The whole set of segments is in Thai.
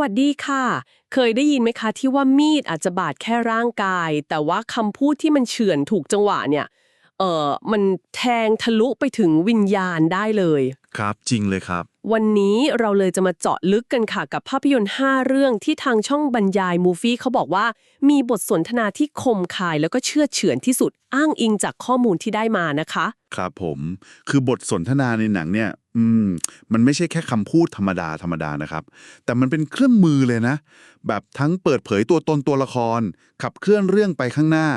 วัสดีค่ะ เคยได้ยินไหมคะที่ว่ามีดอาจจะบาดแค่ร่างกาย แต่ว่าคำพูดที่มันเฉือนถูกจังหวะเนี่ย เออมันแทงทะลุไปถึงวิญญาณได้เลย ครับจริงเลยครับ วันนี้เราเลยจะมาเจาะลึกกันค่ะกับภาพยนตร์ 5 เรื่องที่ทางช่องบรรยายมูฟี่เขาบอกว่า มีบทสนทนาที่คมคายแล้วก็เชื่อดเฉือนที่สุดอ้างอิงจากข้อมูลที่ได้มานะคะ ครับผมคือบทสนทนาในหนังเนี่ย อืม มันไม่ใช่แค่คำพูดธรรมดาธรรมดานะครับ แต่มันเป็นเครื่องมือเลยนะ แบบทั้งเปิดเผยตัวตนตัวละคร ขับเคลื่อนเรื่องไปข้างหน้า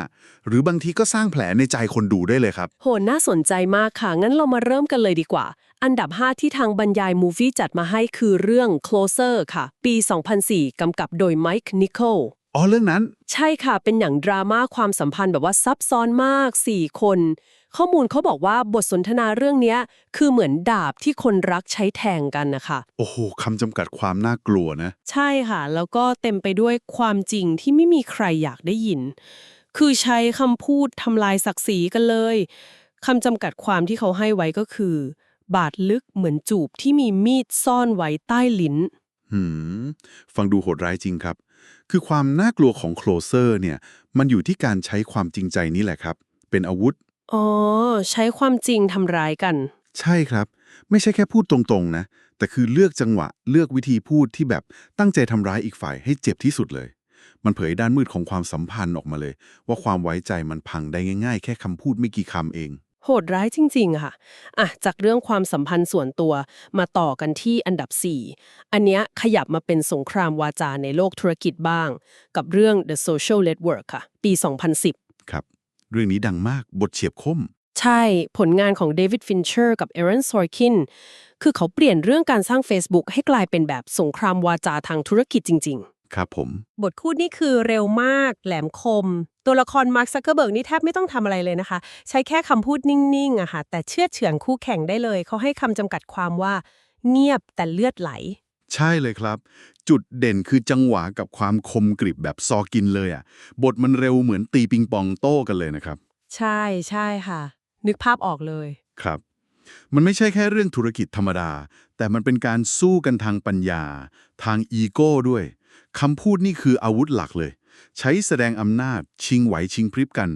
หรือบางทีก็สร้างแผลในใจคนดูได้เลยครับ โหน่าสนใจมากค่ะ งั้นเรามาเริ่มกันเลยดีกว่า อันดับ 5 ที่ทางบรรยายมูฟี่จัดมาให้คือเรื่อง Closer ค่ะ ปี 2004 กำกับโดยไมค์นิโคลอ๋อเรื่องนั้น ใช่ค่ะ เป็นอย่างดราม่าความสัมพันธ์แบบว่าซับซ้อนมาก 4 คน ข้อมูลเขาบอกว่าบทสนทนาเรื่องเนี้ยคือเหมือนดาบที่คนรักใช้แทงกันนะคะ โอ้โหคำจำกัดความน่ากลัวนะ ใช่ค่ะ แล้วก็เต็มไปด้วยความจริงที่ไม่มีใครอยากได้ยิน คือใช้คำพูดทำลายศักดิ์ศรีกันเลยคำจำกัดความที่เขาให้ไว้ก็คือ บาดลึกเหมือนจูบที่มีมีดซ่อนไว้ใต้ลิ้น หืม ฟังดูโหดร้ายจริงครับ คือความน่ากลัวของโคลเซอร์เนี่ย มันอยู่ที่การใช้ความจริงใจนี่แหละครับ เป็นอาวุธ อ๋อ ใช้ความจริงทำร้ายกัน ใช่ครับ ไม่ใช่แค่พูดตรงๆนะ แต่คือเลือกจังหวะ เลือกวิธีพูดที่แบบตั้งใจทำร้ายอีกฝ่ายให้เจ็บที่สุดเลย มันเผยด้านมืดของความสัมพันธ์ออกมาเลย ว่าความไว้ใจมันพังได้ง่าย ๆ แค่คำพูดไม่กี่คำเอง โหดร้ายจริง ๆ ค่ะ อะ จากเรื่องความสัมพันธ์ส่วนตัวมาต่อกันที่อันดับ 4 อันเนี้ยขยับมาเป็นสงครามวาจาในโลกธุรกิจบ้าง กับเรื่อง The Social Network ค่ะ ปี 2010 ครับ เรื่องนี้ดังมากบทเฉียบคม ใช่ผลงานของเดวิดฟินเชอร์กับเอร n นซอร์คินคือเขาเปลี่ยนเรื่องการสร้าง Facebook ให้กลายเป็นแบบสงครามวาจาทางธุรกิจจริง ๆ ครับผม บทพูดนี่คือเร็วมาก แหลมคม ตัวละครมาร์คซักเกอร์เบิร์กนี่แทบไม่ต้องทำอะไรเลยนะคะ ใช้แค่คำพูดนิ่งๆอะค่ะ แต่เชื่อดเฉือนคู่แข่งได้เลย เขาให้คำจำกัดความว่า เงียบแต่เลือดไหล ใช่เลยครับ จุดเด่นคือจังหวะกับความคมกริบแบบซอกินเลยอะบทมันเร็วเหมือนตีปิงปองโต้กันเลยนะครับ ใช่ใช่ค่ะ นึกภาพออกเลย ครับมันไม่ใช่แค่เรื่องธุรกิจธรรมดา แต่มันเป็นการสู้กันทางปัญญา ทางอีโก้ด้วย คำพูดนี่คืออาวุธหลักเลย ใช้แสดงอำนาจ ชิงไหวชิงพริบกัน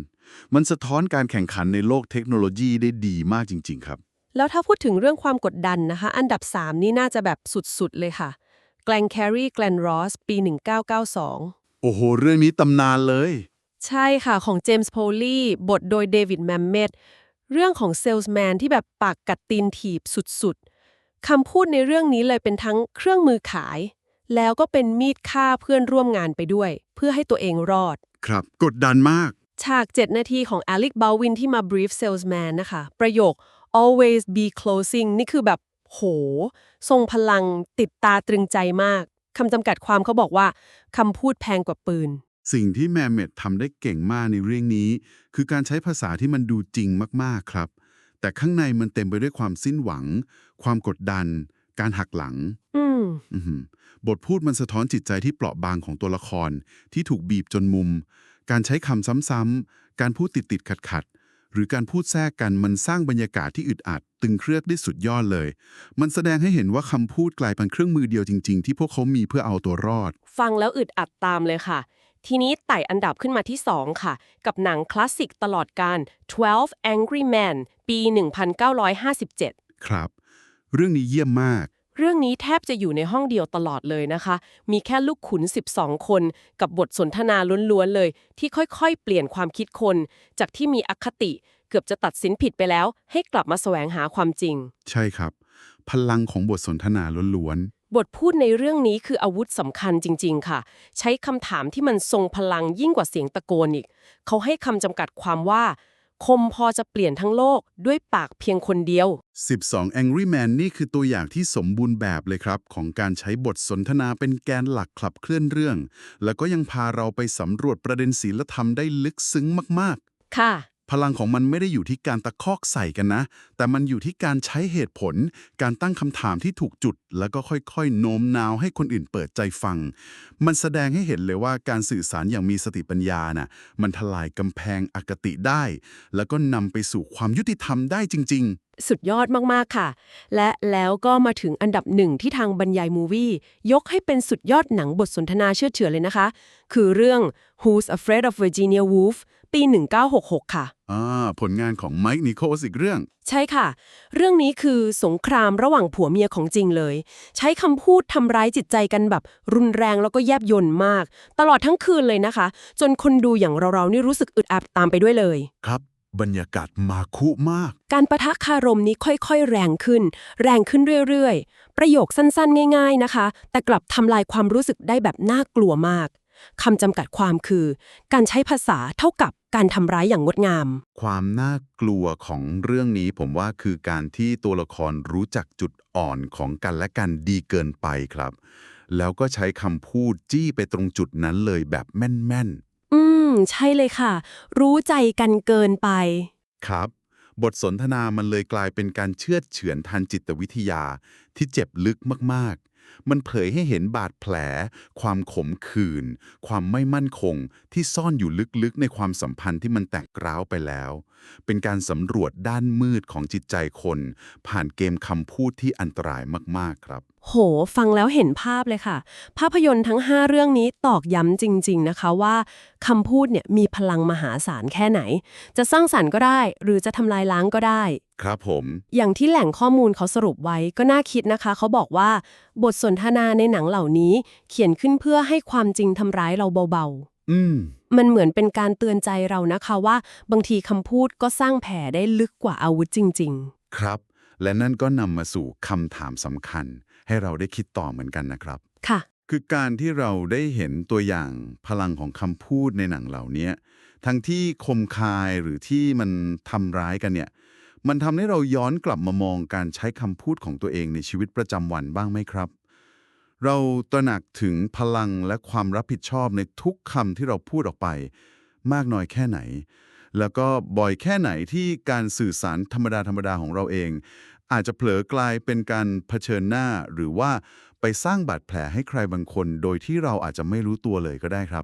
มันสะท้อนการแข่งขันในโลกเทคโนโลยีได้ดีมากจริง ๆ ครับ แล้วถ้าพูดถึงเรื่องความกดดันนะคะ อันดับ 3 นี่น่าจะแบบสุด ๆ เลยค่ะแกลนแครีแกลนรอสปี 1992 โอ้โห เรื่องนี้ตำนานเลย ใช่ค่ะของเจมส์โพลีบทโดยเดวิดแมมเมดเรื่องของเซลส์แมนที่แบบปากกัดตีนถีบสุด ๆคำพูดในเรื่องนี้เลยเป็นทั้งเครื่องมือขาย แล้วก็เป็นมีดฆ่าเพื่อนร่วมงานไปด้วย เพื่อให้ตัวเองรอด ครับ กดดันมาก ฉาก 7 นาทีของ Alec Baldwin ที่มา brief salesman นะคะ ประโยค always be closing นี่คือแบบ โห ทรงพลังติดตาตรึงใจมาก คำจำกัดความเขาบอกว่าคำพูดแพงกว่าปืน สิ่งที่แมมเมดทำได้เก่งมากในเรื่องนี้ คือการใช้ภาษาที่มันดูจริงมากๆครับ แต่ข้างในมันเต็มไปด้วยความสิ้นหวัง ความกดดัน การหักหลัง อืมอื้อหือ บทพูดมันสะท้อนจิตใจที่เปราะบางของตัวละคร ที่ถูกบีบจนมุม การใช้คำซ้ำๆ การพูดติดติดขัดขัดๆ หรือการพูดแทรกกันมันสร้างบรรยากาศที่อึดอัด ตึงเครียดได้สุดยอดเลย มันแสดงให้เห็นว่าคำพูดกลายเป็นเครื่องมือเดียวจริง ๆ ที่พวกเขามีเพื่อเอาตัวรอด ฟังแล้วอึดอัดตามเลยค่ะ ทีนี้ไต่อันดับขึ้นมาที่ 2 ค่ะ กับหนังคลาสสิกตลอดการ 12 Angry Men ปี 1957 ครับ เรื่องนี้เยี่ยมมาก เรื่องนี้แทบจะอยู่ในห้องเดียวตลอดเลยนะคะ มีแค่ลูกขุน 12 คน กับบทสนทนาล้วนๆเลย ที่ค่อยๆ เปลี่ยนความคิดคน จากที่มีอคติเกือบจะตัดสินผิดไปแล้ว ให้กลับมาแสวงหาความจริง ใช่ครับ พลังของบทสนทนาล้วนบทพูดในเรื่องนี้คืออาวุธสำคัญจริง ๆ ค่ะ ใช้คำถามที่มันทรงพลังยิ่งกว่าเสียงตะโกนอีก เขาให้คำจำกัดความว่า คมพอจะเปลี่ยนทั้งโลกด้วยปากเพียงคนเดียวๆ12 Angry Man นี่คือตัวอย่างที่สมบูรณ์แบบเลยครับ ของการใช้บทสนทนาเป็นแกนหลักขับเคลื่อนเรื่อง แล้วก็ยังพาเราไปสำรวจประเด็นศีลธรรมได้ลึกซึ้งมากค่ะ พลังของมันไม่ได้อยู่ที่การตะคอกใส่กันนะ แต่มันอยู่ที่การใช้เหตุผล การตั้งคำถามที่ถูกจุด แล้วก็ค่อยๆ โน้มน้าวให้คนอื่นเปิดใจฟัง มันแสดงให้เห็นเลยว่าการสื่อสารอย่างมีสติปัญญาน่ะ มันทลายกำแพงอคติได้ แล้วก็นำไปสู่ความยุติธรรมได้จริง ๆ สุดยอดมาก ๆ ค่ะ และแล้วก็มาถึงอันดับหนึ่งที่ทางบรรยายมูวี่ยกให้เป็นสุดยอดหนังบทสนทนาเชื่อเฉือเลยนะคะ คือเรื่อง Who's Afraid of Virginia Woolf ปี 1966 ค่ะๆอ่า ผลงานของไมค์นิโคลสอีกเรื่อง ใช่ค่ะ เรื่องนี้คือสงครามระหว่างผัวเมียของจริงเลย ใช้คำพูดทำร้ายจิตใจกันแบบรุนแรงแล้วก็แยบยนต์มาก ตลอดทั้งคืนเลยนะคะ จนคนดูอย่างเราๆนี่รู้สึกอึดอัดตามไปด้วยเลย ครับ บรรยากาศมาคุมาก การประทะคารมนี้ค่อยๆ แรงขึ้น แรงขึ้นเรื่อยๆ ประโยคสั้นๆ ง่าย ๆนะคะ แต่กลับทำลายความรู้สึกได้แบบน่ากลัวมาก คำจำกัดความคือ การใช้ภาษาเท่ากับการทำร้ายอย่างงดงาม ความน่ากลัวของเรื่องนี้ผมว่าคือการที่ตัวละครรู้จักจุดอ่อนของกันและกันดีเกินไปครับ แล้วก็ใช้คำพูดจี้ไปตรงจุดนั้นเลยแบบแม่นอืม ใช่เลยค่ะ รู้ใจกันเกินไปๆครับ บทสนทนามันเลยกลายเป็นการเชื่อดเฉือนทางจิตวิทยาที่เจ็บลึกมากๆ มันเผยให้เห็นบาดแผล ความขมขื่นความไม่มั่นคงที่ซ่อนอยู่ลึกๆ ในความสัมพันธ์ที่มันแตกร้าวไปแล้ว เป็นการสำรวจด้านมืดของจิตใจคน ผ่านเกมคำพูดที่อันตรายมากๆครับ โห ฟังแล้วเห็นภาพเลยค่ะ ภาพยนตร์ทั้ง 5 เรื่องนี้ตอกย้ำจริง ๆ นะคะว่าคำพูดเนี่ยมีพลังมหาศาลแค่ไหน จะสร้างสรรค์ก็ได้ หรือจะทำลายล้างก็ได้ ครับผม อย่างที่แหล่งข้อมูลเขาสรุปไว้ก็น่าคิดนะคะ เขาบอกว่า บทสนทนาในหนังเหล่านี้ เขียนขึ้นเพื่อให้ความจริงทำร้ายเราเบาอืมๆมันเหมือนเป็นการเตือนใจเรานะคะว่า บางทีคำพูดก็สร้างแผลได้ลึกกว่าอาวุธจริงครับ และนั่นก็นำมาสู่คำถามสำคัญ ให้เราได้คิดต่อเหมือนกันนะครับๆค่ะ คือการที่เราได้เห็นตัวอย่างพลังของคำพูดในหนังเหล่านี้ทั้งที่คมคายหรือที่มันทำร้ายกันเนี่ยมันทำให้เราย้อนกลับมามองการใช้คำพูดของตัวเองในชีวิตประจำวันบ้างไหมครับ เราตระหนักถึงพลังและความรับผิดชอบในทุกคำที่เราพูดออกไป มากน้อยแค่ไหน แล้วก็บ่อยแค่ไหนที่การสื่อสารธรรมดาธรรมดาของเราเอง อาจจะเผลอกลายเป็นการเผชิญหน้า หรือว่าไปสร้างบาดแผลให้ใครบางคน โดยที่เราอาจจะไม่รู้ตัวเลยก็ได้ครับ